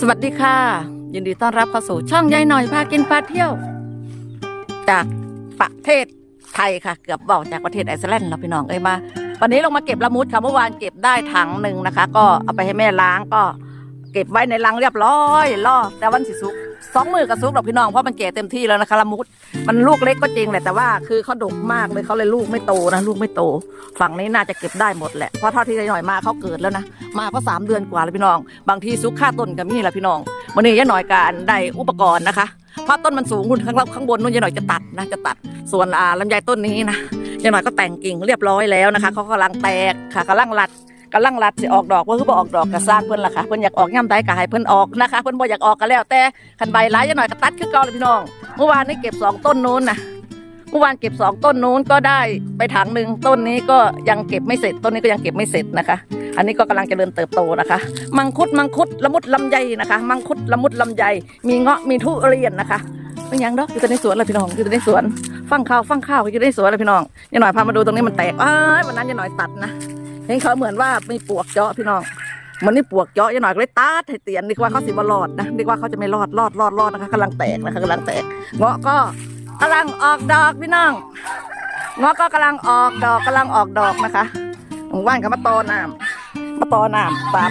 สวัสดีค่ะ ยินดีต้อนรับเข้าสู่ช่องยายหน่อยพากินพาเที่ยว จากประเทศไทยค่ะ เกือบบอกจากประเทศไอซ์แลนด์เราพี่น้องเอ้ยมา วันนี้ลงมาเก็บละมุดค่ะเมื่อวานเก็บได้ถังหนึ่งนะคะ ก็เอาไปให้แม่ล้างก็ เก็บไว้ในลังเรียบร้อยล่อแต่วันสิสุก สองมือกับซุกหรอกพี่น้องเพราะมันแก่เต็มที่แล้วนะคะละมุด มันลูกเล็กก็จริงแหละแต่ว่าคือเขาดกมากเลยเขาเลยลูกไม่โตนะลูกไม่โต ฝั่งนี้น่าจะเก็บได้หมดแหละเพราะเท่าที่ยายหน่อยมาเขาเกิดแล้วนะมาก็สามเดือนกว่าแล้วพี่น้อง บางทีซุกค่าต้นก็มีแหละพี่น้องวันนี้ยายหน่อยการได้อุปกรณ์นะคะเพราะต้นมันสูงคุณข้างล่างข้างบนนู่นยายหน่อยจะตัดนะจะตัด ส่วนลำไยต้นนี้นะยายหน่อยก็แต่งกิ่งเรียบร้อยแล้วนะคะเขากำลังแตกค่ะกำลังรัด กำลังรัดสิออกดอกว่าคือบ่ออกดอกก็สร้างเพิ่นล่ะค่ะเพิ่นอยากออกย่ำใดก็ให้เพิ่นออกนะคะเพิ่นบ่อยากออกก็แล้วแต่คันใบร้ายยายหน่อยก็ตัดคือเก่าเลยพี่น้อง เมื่อวานนี้เก็บสองต้นนู้นนะเมื่อวานเก็บสองต้นนู้นก็ได้ไปถังหนึ่งต้นนี้ก็ยังเก็บไม่เสร็จ ต้นนี้ก็ยังเก็บไม่เสร็จนะคะ อันนี้ก็กำลังเจริญเติบโตนะคะ มังคุดมังคุดละมุดลำไยนะคะ มังคุดละมุดลำไยมีเงาะมีทุเรียนนะคะเป็นยังดอกอยู่แต่ในสวนเลยพี่น้องอยู่แต่ในสวน ฟังข้าวฟังข้าวอยู่ในสวนเลยพี่น้องยายหน่อยพามาดูตรงนี้มันแตกอ้ยวันนั้นยายหน่อยตัดนะ เห็นเขาเหมือนว่ามีปวกเจาะพี่น้อง มันนี่ปวกเจาะยายหน่อยก็เลยตัดให้เตียนดีกว่าเขาสิบรอดนะดีกว่าเขาจะไม่รอดรอดรอดรอดนะคะกำลังแตกนะคะกำลังแตกเงาะก็กำลังออกดอกพี่น้องเงาะก็กำลังออกดอกกำลังออกดอกนะคะหมู่บ้านก็มาตอน้ำมาตอน้ำตาม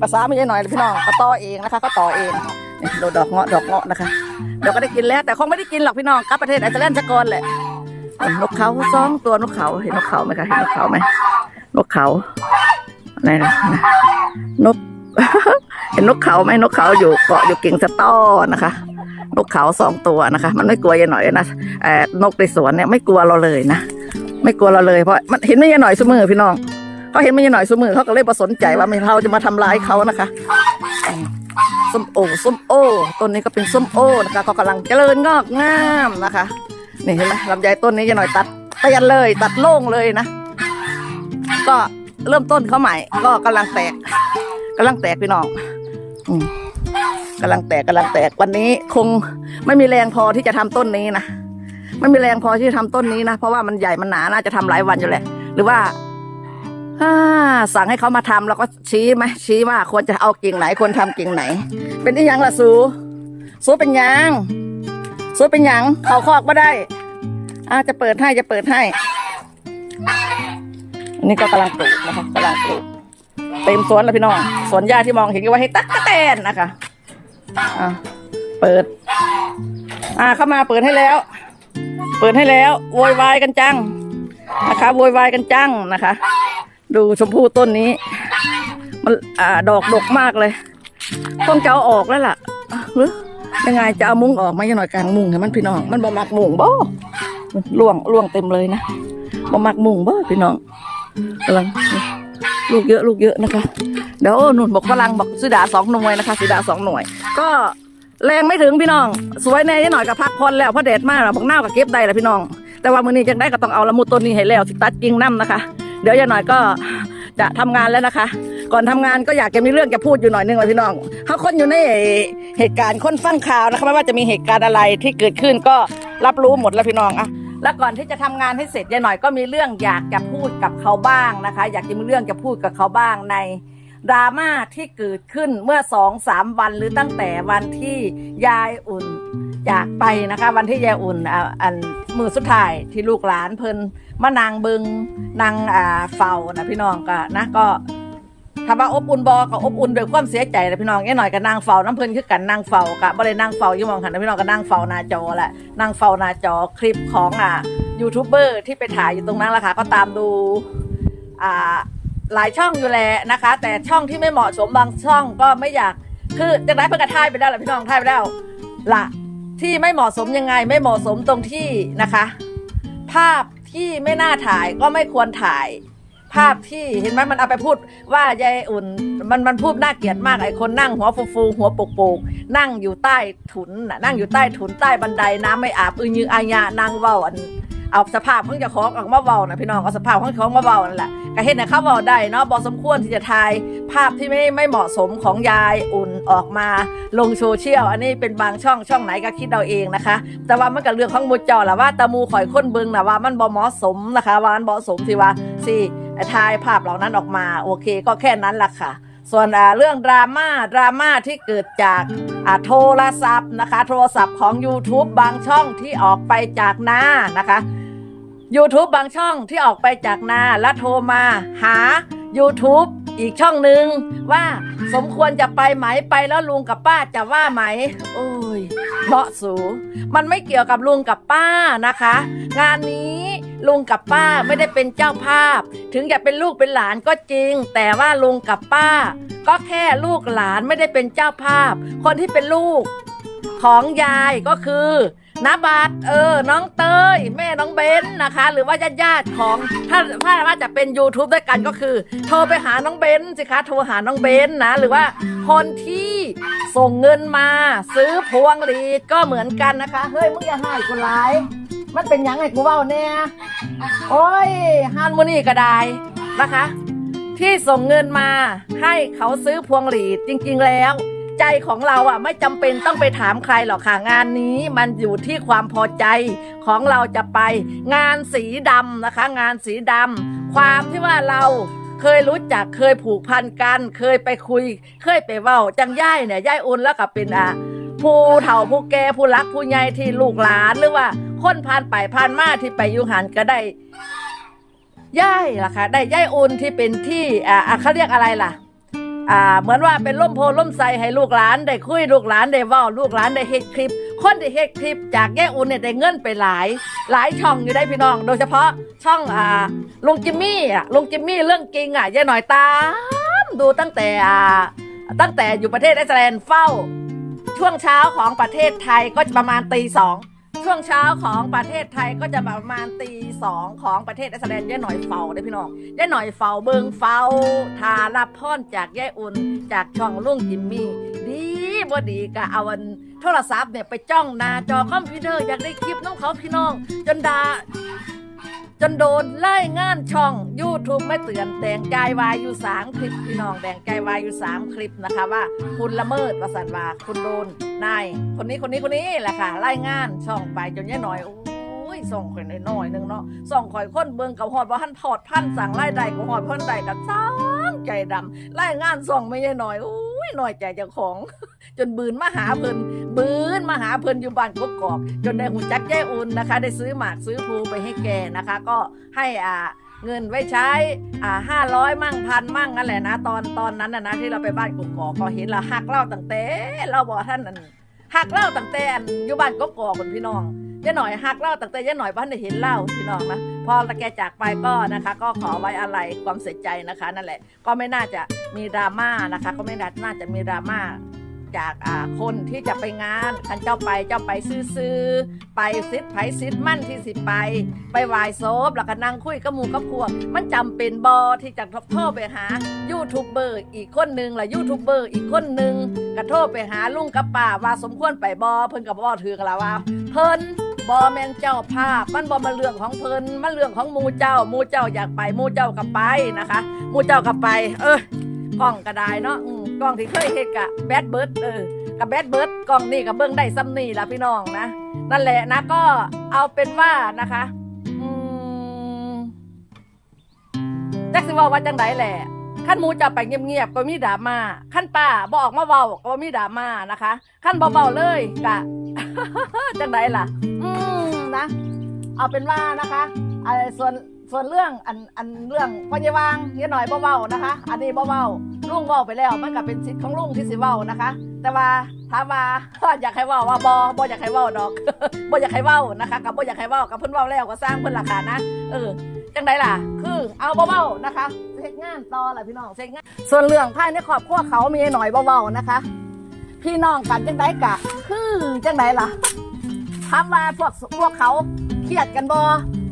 ภาษาไม่ใช่หน่อยเลยพี่น้องมาตอเองนะคะ ก็ต่อเองนี่ดูดอกเงาะดอกเงาะนะคะเดี๋ยวก็ได้กินแล้ว แต่คงไม่ได้กินหรอกพี่น้องกลับประเทศไอซ์แลนด์จะก่อนแหละนนกเขาสองตัวนกเขาเห็นนกเขาไหมคะเห็นนกเขาไหม นกเขาไหนนะนกเห็นนกเขาไหมนกเขาอยู่เกาะอยู่กิ่งสะต้อนะคะ นกเขาสองตัวนะคะ มันไม่กลัวยายหน่อยนะเอ่อนกในสวนเนี่ยไม่กลัวเราเลยนะไม่กลัวเราเลยเพราะมันเห็นไม่ยายหน่อยสมือพี่น้องเขาเห็นไม่ยายหน่อยสมือเขาก็เลยประสนใจว่าไม่เราจะมาทำร้ายเขานะคะส้มโอส้มโอต้นนี้ก็เป็นส้มโอนะคะก็กำลังเจริญงอกงามนะคะนี่เห็นไหมลำไยต้นนี้ยายหน่อยตัดเตียนเลย ตัดโล่งเลยนะ ก็เริ่มต้นเขาใหม่ ก็กำลังแตกกำลังแตกพี่น้องอืมกำลังแตกกำลังแตกวันนี้คงไม่มีแรงพอที่จะทำต้นนี้นะไม่มีแรงพอที่จะทำต้นนี้นะเพราะว่ามันใหญ่มันหนาน่าจะทำหลายวันอยู่แหละ หรือว่าอ่าสั่งให้เขามาทำแล้วก็ชี้ไหมชี้ว่าควรจะเอากิ่งไหนควรทำกิ่งไหน เป็นที่ยังล่ะสูสูเป็นยังสูเป็นยังเขาคอกมาได้อ่าจะเปิดให้จะเปิดให้ อันนี้ก็กำลังปลูกนะคะกำลังปลูกเต็มสวนแล้วพี่น้องสวนหญ้าที่มองเห็นก็ว่าให้ตั๊กะแตนนะคะอะเปิด อ่าเข้ามาเปิดให้แล้ว เปิดให้แล้วโวยวายกันจังนะคะโวยวายกันจังนะคะ ดูชมพู่ต้นนี้ มันอ่าดอกดกมากเลยต้องจะเอาออกแล้วล่ะอะหรือยังไงจะเอามุ้งออกไหมยังหน่อยกลางมุ้งให้มันพี่น้องมันบ่มักมุ้งบ่ล่วงล่วงเต็มเลยนะบ่มักมุ้งบ่พี่น้อง กำลังลูกเยอะลูกเยอะนะคะ เดี๋ยวหนุนบอกฝรั่งบอกสุดาสองหน่วยนะคะสุดาสองหน่วย ก็แรงไม่ถึงพี่น้อง สวยแน่ยหน่อยกับพักพรแล้วเพราะแดดมากแล้วบอกหน้ากับเก็บได้แหละพี่น้อง แต่ว่ามือนี้จังได้ก็ต้องเอาละมุดต้นนี้ให้แล้วสิตัดกิ่งน้ำนะคะ เดี๋ยวยังหน่อยก็จะทำงานแล้วนะคะ ก่อนทำงานก็อยากจะมีเรื่องจะพูดอยู่หน่อยนึงเลยพี่น้องเขาคนอยู่ในเหตุการณ์คนฟังข่าวนะคะไม่ว่าจะมีเหตุการณ์อะไรที่เกิดขึ้นก็รับรู้หมดแล้วพี่น้องอะ แล้วก่อนที่จะทำงานให้เสร็จยายหน่อยก็มีเรื่องอยากจะพูดกับเขาบ้างนะคะ อยากจะมีเรื่องจะพูดกับเขาบ้างในดราม่าที่เกิดขึ้นเมื่อสองสามวันหรือตั้งแต่วันที่ยายอุ่นจากไปนะคะ วันที่ยายอุ่นอันมือสุดท้ายที่ลูกหลานเพิ่นมานางเบิงนางอ่าเฝ้านะพี่น้องก็นะก็ ถ้าว่าอบอุ่นบอก็อบอุ่นด้วยความเสียใจนะพี่น้องแค่หน่อยกับนางเฝ้าน้ำเพิ่นคือกันนางเฝ้ากะบ่ได้นางเฝ้าอยู่มองหันนะพี่น้องก็นางเฝ้าหน้าจอแหละนั่งเฝ้าหน้าจอคลิปของอ่ายูทูบเบอร์ที่ไปถ่ายอยู่ตรงนั้นแหละค่ะก็ตามดูอ่าหลายช่องอยู่แหละนะคะ แต่ช่องที่ไม่เหมาะสมบางช่องก็ไม่อยากคือจากนั้นเพิ่งกระท่ายไปแล้วล่ะพี่น้องท่ายไปแล้วละที่ไม่เหมาะสมยังไงไม่เหมาะสมตรงที่นะคะ ภาพที่ไม่น่าถ่ายก็ไม่ควรถ่าย ภาพที่เห็นไหมมันเอาไปพูดว่ายายอุ่นมันมันพูดน่าเกลียดมากไอ้คนนั่งหัวฟูฟูหัวโปกนั่งอยู่ใต้ถุนน่ะนั่งอยู่ใต้ถุนใต้บันไดน้ำไม่อาบอือยืออายะนางเว้าอันเอาสภาพของเจ้าของออกมาเว้านะพี่น้องเอาสภาพของเจ้าของมาเว้านั่นแหละก็เห็นนะเขาเว้าได้เนาะบอสมควรที่จะถ่ายภาพที่ไม่ไม่เหมาะสมของยายอุ่นออกมาลงโซเชียลอันนี้เป็นบางช่องช่องไหนก็คิดเอาเองนะคะ แต่ว่ามันกับเรื่องของมูเจอแหละว่าตะมูข่อยค้นเบิงนะว่ามันบ่เหมาะสมนะคะว่ามันเหมาะสมสิว่าสิ ถ่ายภาพเหล่านั้นออกมา โอเคก็แค่นั้นล่ะค่ะ ส่วนเรื่องดราม่าดราม่าที่เกิดจากอ่าโทรศัพท์นะคะ โทรศัพท์ของ YouTube บางช่องที่ออกไปจากหน้านะคะ YouTube บางช่องที่ออกไปจากหน้าและโทรมาหา YouTube อีกช่องหนึ่งว่าสมควรจะไปไหมไปแล้วลุงกับป้าจะว่าไหม โอ้ยเหมาะสู มันไม่เกี่ยวกับลุงกับป้านะคะ งานนี้ ลุงกับป้าไม่ได้เป็นเจ้าภาพ ถึงจะเป็นลูกเป็นหลานก็จริง แต่ว่าลุงกับป้า ก็แค่ลูกหลานไม่ได้เป็นเจ้าภาพ คนที่เป็นลูก ของยายก็คือนาบัตเออ น้องเตย แม่น้องเบนนะคะ หรือว่าญาติญาติๆของถ้าถ้าว่าจะเป็น YouTube ด้วยกันก็คือ โทรไปหาน้องเบนสิคะโทรหาน้องเบนนะ หรือว่าคนที่ส่งเงินมา ซื้อพวงหรีดก็เหมือนกันนะคะ เฮ้ยมึงอย่าให้กูหลาย มันเป็นหยังไงกูเว่าเนี่ยโอ้ยฮานมูนี่ก็ได้นะคะ ที่ส่งเงินมาให้เขาซื้อพวงหรีดจริง ๆ แล้ว ใจของเราอะไม่จำเป็นต้องไปถามใครหรอกค่ะงานนี้มันอยู่ที่ความพอใจของเราจะไป งานสีดำนะคะ งานสีดำความที่ว่าเราเคยรู้จักเคยผูกพันกัน เคยไปคุย เคยไปเว้าจังย่ายเนี่ยย่ายอุ่นแล้วกับเป็นอะ ผู้เฒ่าผู้แก่ผู้รักผู้ใหญ่ที่ลูกหลานหรือว่า คนผ่านไปผ่านมาที่ไปอยู่หันก็ได้ย่ายล่ะค่ะ ได้ย่ายอุ่นที่เป็นที่อ่าเขาเรียกอะไรล่ะ อ่า เหมือนว่าเป็นล่มโพล่มไทรให้ลูกหลานได้คุยลูกหลานได้ว้าลูกหลานได้เฮ็ดคลิป คนที่เฮ็ดคลิป จากย่ายอุ่นเนี่ยได้เงินไปหลาย หลายช่องอยู่ได้พี่น้อง โดยเฉพาะช่องอ่าลุงจิมมี่อะลุงจิมมี่เรื่องจริงอะย่าหน่อยตามดูตั้งแต่อ่าตั้งแต่อยู่ประเทศไอซ์แลนด์เฝ้า ช่วงเช้าของประเทศไทยก็ประมาณตีสอง ช่วงเช้าของประเทศไทยก็จะประมาณตีสองของประเทศไอซ์แลนด์ย่าหน่อยเฝ้าได้พี่น้องย่าหน่อยเฝ้าเบิงเฝ้าทารับพรจากย่าอุ่น จากช่องลุงจิมมี่ดีบ่ดีกะเอาันโทรศัพท์เนี่ยไปจ้องหน้าจอคอมพิวเตอร์อยากได้คลิปน้องเขาพี่น้อง จนดา จนโดนไล่งานช่อง YouTube ไม่เตือนแดงใจวายอยู่สามคลิปพี่น้องแดงใจวายอยู่สามคลิปนะคะว่า คุณละเมิดประสันว่าคุณโดนนายคนนี้คนนี้คนนี้แหละค่ะไล่งานช่องไปจนย่หน่อยโอ้ยส่งข่อยน้อยๆหนึงเนาะส่งข่อยคนเบิ่งกับหอดว่าท่านพอดพันสั่งไล่ใดกับหอดพันใดกับซ้างใจดำไล่งานส่งไม่ย่หน่อยโอ้ ยหน่อยใจเจ้าของ จนบืนมาหาเพิ่นบืนมาหาเพิ่นอยู่บ้านกกอก จนได้หูจักแย่อุ่นนะคะ ได้ซื้อหมากซื้อภูไปให้แกนะคะ ก็ให้อ่าเงินไว้ใช้อ่าห้าร้อยมั่งพันมั่งนั่นแหละนะ ตอนตอนนั้นนะนะที่เราไปบ้านกกอกก็เห็นเราหักเล่าตั้งแต่เราบอกท่านนั่นหักเล่าตั้งแต่อันอยู่บ้านกกอกคนพี่น้องย่าหน่อยหักเล่าตั้งแต่ย่าหน่อยบ้านได้เห็นเล่าพี่น้องนะ พอแกจากไปก็นะคะ ก็ขอไว้อะไรความเสียใจนะคะ นั่นแหละ ก็ไม่น่าจะมีดราม่านะคะ ก็ไม่น่าจะมีดราม่าจากอ่าคนที่จะไปงานคันเจ้าไปเจ้าไปซื้อๆไปซิดไผซิดมั่นที่สิไป ไปไหวายโซบแล้วก็นั่งคุยกับหมู่กับพวก มันจำเป็นบอที่จะโทรไปหายูทูบเบอร์อีกคนหนึ่งละยูทูบเบอร์อีกคนหนึ่งก็โทรไปหาลุงกับป้าว่าสมควรไปบอเพิ่นกับบอถือกันแล้วว่า เพิ่น บอแมนเจ้าภาพมันบอมาเรื่องของเพิ่นมันเรื่องของมูเจ้ามูเจ้าอยากไปมูเจ้าก็ไปนะคะมูเจ้าก็ไป เออกล้องก็ได้เนาะกล้องที่เคยเฮ็ดกะแบดเบิร์ดเออกับแบดเบิร์ดกล้องนี่กับเบิ้งได้ซ้ำนี่ละพี่น้องนะนั่นแหละนะก็เอาเป็นว่านะคะอืมจักสิว่าว่าจังไดแหละขั้นมูจะไปเงียบๆก็มีดราม่าขั้นป้าบอกมาเว้าก็มีดราม่านะคะขั้นเบาๆเลยกะ จังไดล่ะ อืมนะ เอาเป็นว่านะคะไอ้ส่วนส่วนเรื่องอันอันเรื่องพญาวางเงี้ยหน่อยเบาๆนะคะ อันนี้เบาๆลุงเบาไปแล้วมันก็เป็นสิทธิ์ของลุงที่สิเบานะคะ แต่ว่าถามว่าอยากให้เว้าว่าบอบออยากให้เว้าดอกบออยากให้เว้านะคะกับบออยากให้เว้ากับเพิ่นเว้าแล้วก็สร้างเพิ่นราคานะเออจังไดล่ะ คือเอาเบาๆนะคะเซ็กงานต่อแหละพี่น้องเซ็กงานส่วนเรื่องภายในครอบครัวเขามีหน่อยเบาๆนะคะ พี่น้องกันจังไดกะ คือจังไดล่ะถามว่าพวกพวกเขาเครียดกันบอ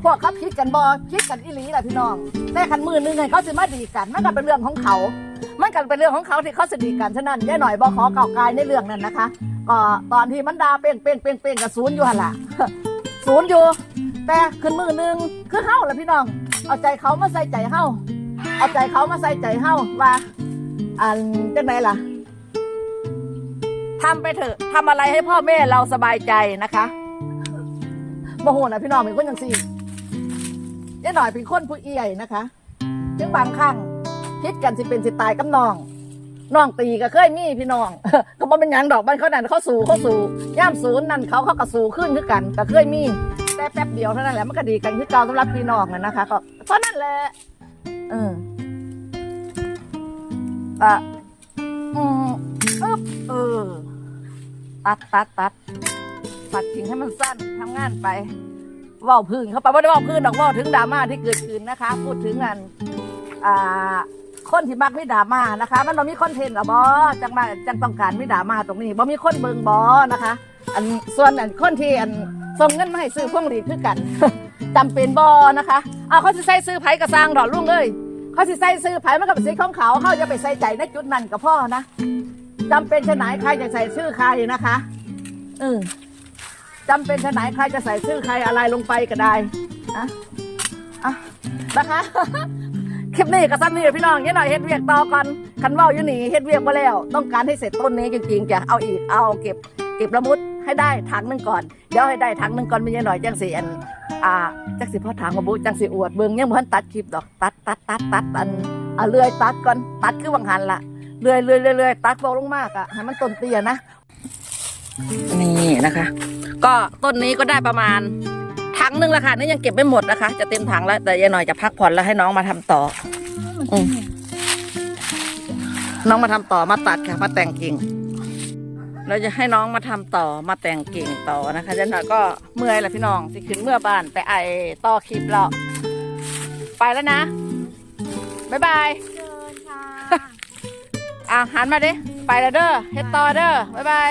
พวกเขาคิดกันบอคิดกันอีหลีแหละพี่น้องแต่ขันมือหนึงให้เขาสิมาดีกันมันก็เป็นเรื่องของเขา มันก็เป็นเรื่องของเขาที่เขาสดีกันฉะนั้นย่าหน่อยบอขอเก่ากายในเรื่องนั้นนะคะก็ตอนที่มันดาเป้งเป้งเป้งเป้งกับศูนย์อยู่หันละศูนย์อยู่ แต่ขึ้นมือหนึงคือเฮ้าแหละพี่น้อง เอาใจเขามาใส่ใจเฮ้าเอาใจเขามาใส่ใจเฮ้าว่าอันจังไหนล่ะ ทำไปเถอะทำอะไรให้พ่อแม่เราสบายใจนะคะโมโหนะพี่น้องเป็นคนอย่างสี่ยายหน่อยเป็นคนผู้เอี่ยนะคะถึงบางครั้งคิดกันสิเป็นสิตายกับน้องน้องตีก็เคยมีพี่น้อง ก็บ่เป็นหยังดอกบ้านเขานั่นเขาสู่เขาสู่ย่ามศูนย์นั่นเขาเขาก็สู่ขึ้นคือกันก็เคยมีแต่แป๊บเดียวเท่านั้นแหละมันก็ดีกันคือเก่าสำหรับพี่น้องนะนะคะ ก็เพราะนั่นแหละเอออะอืมอึ๊บเออ ตัดตัดตัดตัดทิ้งให้มันสั้นทำงานไปว่าพื้นเข้าไปว่าได้ว่าพื้นดอกว่าถึงดราม่าที่เกิดขึ้นนะคะ พูดถึงอันอ่าคนที่มักไมีดราม่านะคะ มันบ่มีคอนเทนต์หรอบอจังมาจังต้องการไมีดราม่าตรงนี้บ่มีคนเบิงบอนะคะ อันส่วนอันคนที่อันส่งเงินมาให้ซื้อพวงหลีดคือกันจำเป็นบอนะคะเอาเขาสิใส่ซื้อไผ่กระซางดอกลุงเอ้ยเขาสิใส่ซื้อไผ่มันก็เป็นสิทธิ์ของเขาเขาจะไปใส่ใจในจุดนั้นกับพ่อนะ จำเป็นชะไหนใครจะใส่ชื่อใครนะคะเออจำเป็นชะไหนใครจะใส่ชื่อใครอะไรลงไปก็ได้นะอะนะคะ คลิปนี้ก็ซ้ำนี่พี่น้องยี่หน่อยเฮ็ดเวียกต่อก่อนคันเว่าอยู่นี่เฮ็ดเวียกมาแล้ว ต้องการให้เสร็จต้นนี้จริงๆจะเอาอีกเอาเก็บ เก็บละมุดให้ได้ถังหนึ่งก่อนเดี๋ยวให้ได้ถังหนึ่งก่อนไม่ยี่หน่อยจังสีอันอ่าจังสีพ่อถังมาบุจังสีอวดเบิ่งยังบ่ทันตัดคลิปดอกตัดตัดตัดตัดอันอ่าเลื่อยตัดก่อนตัดคือวังหันละ เลื่อยเลื่อยเลื่อยเลื่อยตัดโบลงมากอะให้มันต้นเตี้ยนะ นี่นะคะ ก็ต้นนี้ก็ได้ประมาณถังหนึ่งและค่ะนี่ยังเก็บไม่หมดนะคะ จะเต็มถังแล้ว แต่ยายหน่อยจะพักผ่อนแล้วให้น้องมาทำต่ออืมน้องมาทำต่อมาตัดค่ะ มาแต่งกิ่งเราจะให้น้องมาทำต่อมาแต่งกิ่งต่อนะคะยายหน่อยก็เมื่อยแหละพี่น้องสิขึ้นเมื่อบ้านไปไอต่อคลิปแล้วไปแล้วนะบ๊ายบายเชิญค่ะ อะหันมาดิ ไปแล้วเด้อเฮ็ดต่อเด้อบ๊ายบาย